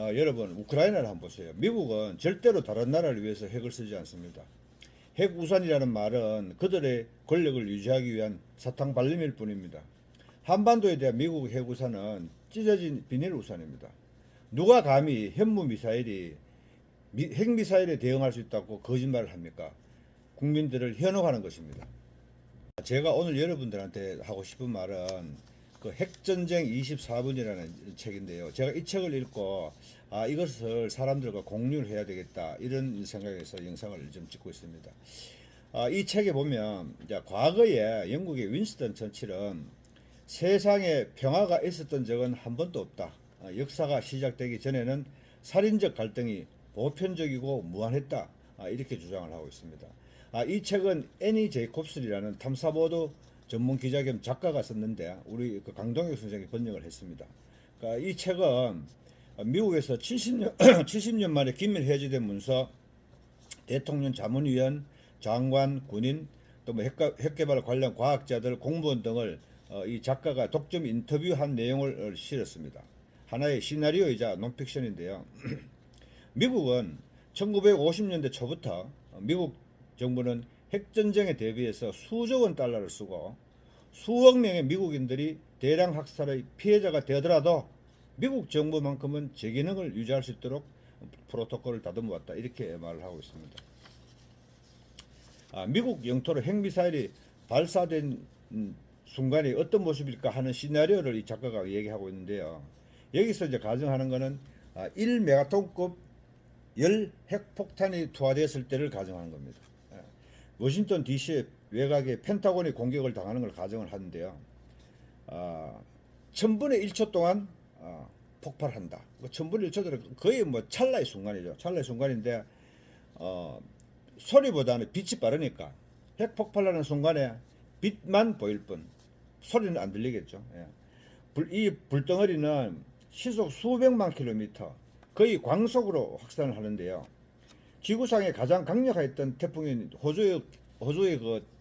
어, 여러분 우크라이나를 한번 보세요. 미국은 절대로 다른 나라를 위해서 핵을 쓰지 않습니다. 핵 우산이라는 말은 그들의 권력을 유지하기 위한 사탕 발림일 뿐입니다. 한반도에 대한 미국 핵 우산은 찢어진 비닐 우산입니다. 누가 감히 현무 미사일이 미- 핵 미사일에 대응할 수 있다고 거짓말을 합니까? 국민들을 현혹하는 것입니다. 제가 오늘 여러분들한테 하고 싶은 말은 그 핵전쟁 24분이라는 책인데요. 제가 이 책을 읽고 아 이것을 사람들과 공유를 해야 되겠다 이런 생각에서 영상을 좀 찍고 있습니다. 아, 이 책에 보면 과거에 영국의 윈스턴 처칠은 세상에 평화가 있었던 적은 한 번도 없다. 아, 역사가 시작되기 전에는 살인적 갈등이 보편적이고 무한했다. 아, 이렇게 주장을 하고 있습니다. 아, 이 책은 애니 제이콥스라는 탐사보도 전문 기자 겸 작가가 썼는데 우리 그 강동혁 선생이 번역을 했습니다. 그러니까 이 책은 미국에서 70년 70년 만에 긴밀 해지된 문서, 대통령 자문위원, 장관, 군인, 또 뭐 핵개발 관련 과학자들, 공무원 등을 어, 이 작가가 독점 인터뷰한 내용을 어, 실었습니다. 하나의 시나리오이자 논픽션인데요. 미국은 1950년대 초부터 미국 정부는 핵전쟁에 대비해서 수조 원 달러를 쓰고 수억 명의 미국인들이 대량 학살의 피해자가 되더라도 미국 정부만큼은 제 기능을 유지할 수 있도록 프로토콜을 다듬어 왔다 이렇게 말을 하고 있습니다. 아, 미국 영토로 핵미사일이 발사된 음, 순간이 어떤 모습일까 하는 시나리오를 이 작가가 얘기하고 있는데요. 여기서 이제 가정하는 아, 1메가톤급 열 핵폭탄이 투하되었을 때를 가정하는 겁니다. 예. 워싱턴 DC의 외곽에 펜타곤이 공격을 당하는 걸 가정을 하는데요. 아, 천분의 1초 동안 아, 폭발한다. 그 천분의 1초들은 거의 뭐 찰나의 순간이죠. 찰나의 순간인데 어, 소리보다는 빛이 빠르니까 핵 폭발하는 순간에 빛만 보일 뿐 소리는 안 들리겠죠. 예. 불, 이 불덩어리는 시속 수백만 킬로미터 거의 광속으로 확산을 하는데요. 지구상에 가장 강력했던 태풍인 호주의 호주의 그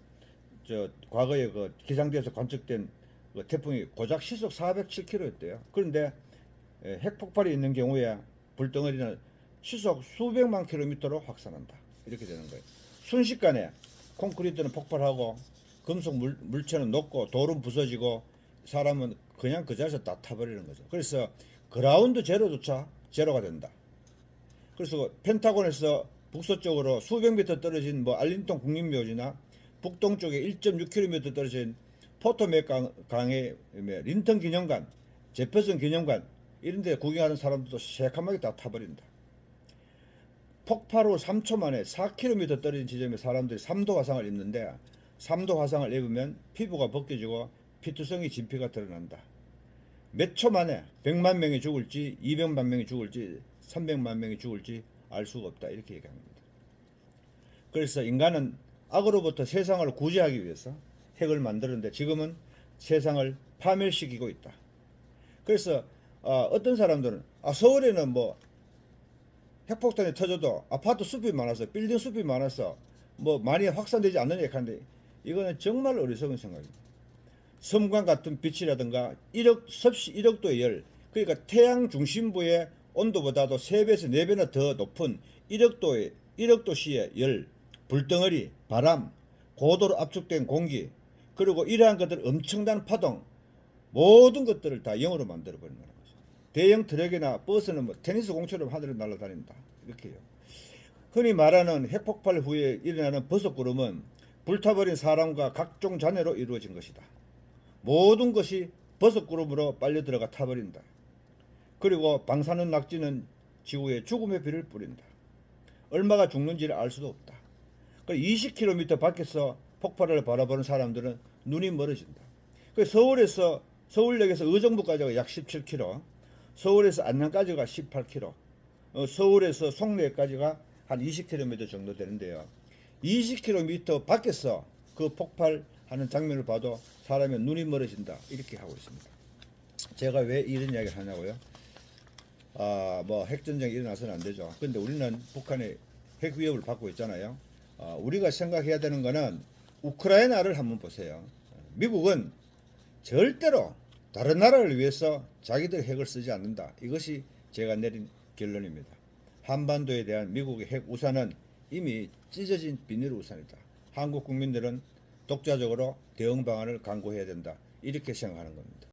저 과거에 그 기상대에서 관측된 그 태풍이 고작 시속 407km였대요. 그런데 예, 핵폭발이 있는 경우에 불덩어리는 시속 수백만 킬로미터로 확산한다. 이렇게 되는 거예요. 순식간에 콘크리트는 폭발하고 금속 물, 물체는 녹고 돌은 부서지고 사람은 그냥 그 자리에서 다 타버리는 거죠. 그래서 그라운드 제로조차 제로가 된다. 그래서 펜타곤에서 북서쪽으로 수백 미터 떨어진 뭐 알린톤 국립묘지나 북동쪽에 1.6km 떨어진 포토맥 강- 강의 뭐 린턴 기념관, 제퍼슨 기념관 이런 데 구경하는 사람들도 새카맣게 다 타버린다. 폭발 후 3초 만에 4km 떨어진 지점에 사람들이 3도 화상을 입는데 3도 화상을 입으면 피부가 벗겨지고 피투성이 진피가 드러난다. 몇 초 만에 100만 명이 죽을지 200만 명이 죽을지 300만 명이 죽을지 알 수가 없다 이렇게 얘기합니다. 그래서 인간은 악으로부터 세상을 구제하기 위해서 핵을 만드는데 지금은 세상을 파멸시키고 있다. 그래서 어, 떤 사람들은 아, 서울에는 뭐 핵폭탄이 터져도 아파트 숲이 많아서 빌딩 숲이 많아서 뭐 많이 확산되지 않는 얘기하는데 이거는 정말 어리석은 생각입니다. 섬광 같은 빛이라든가 1억 섭씨 1억도의 열 그러니까 태양 중심부의 온도보다도 3배에서 4배나 더 높은 1억도의 1억도 시의 열 불덩어리 바람 고도로 압축된 공기 그리고 이러한 것들 엄청난 파동 모든 것들을 다 영으로 만들어 버리는 거죠. 대형 트럭이나 버스는 뭐 테니스 공처럼 하늘을 날아다닌다 이렇게요. 흔히 말하는 핵폭발 후에 일어나는 버섯구름은 불타버린 사람과 각종 잔해로 이루어진 것이다. 모든 것이 버섯구름으로 빨려 들어가 타버린다. 그리고 방사능 낙지는 지구에 죽음의 비를 뿌린다. 얼마가 죽는지를 알 수도 없다. 20km 밖에서 폭발을 바라보는 사람들은 눈이 멀어진다. 그 서울에서 서울역에서 의정부까지가 약 17km, 서울에서 안양까지가 18km, 어, 서울에서 송내까지가 한 20km 정도 되는데요. 20km 밖에서 그 폭발하는 장면을 봐도 사람의 눈이 멀어진다 이렇게 하고 있습니다. 제가 왜 이런 이야기를 하냐고요? 아, 뭐 핵전쟁이 일어나서는 안 되죠. 근데 우리는 북한의 핵 위협을 받고 있잖아요. 아, 우리가 생각해야 되는 거는 우크라이나를 한번 보세요. 미국은 절대로 다른 나라를 위해서 자기들 핵을 쓰지 않는다. 이것이 제가 내린 결론입니다. 한반도에 대한 미국의 핵 우산은 이미 찢어진 비닐 우산이다. 한국 국민들은 독자적으로 대응 방안을 강구해야 된다. 이렇게 생각하는 겁니다.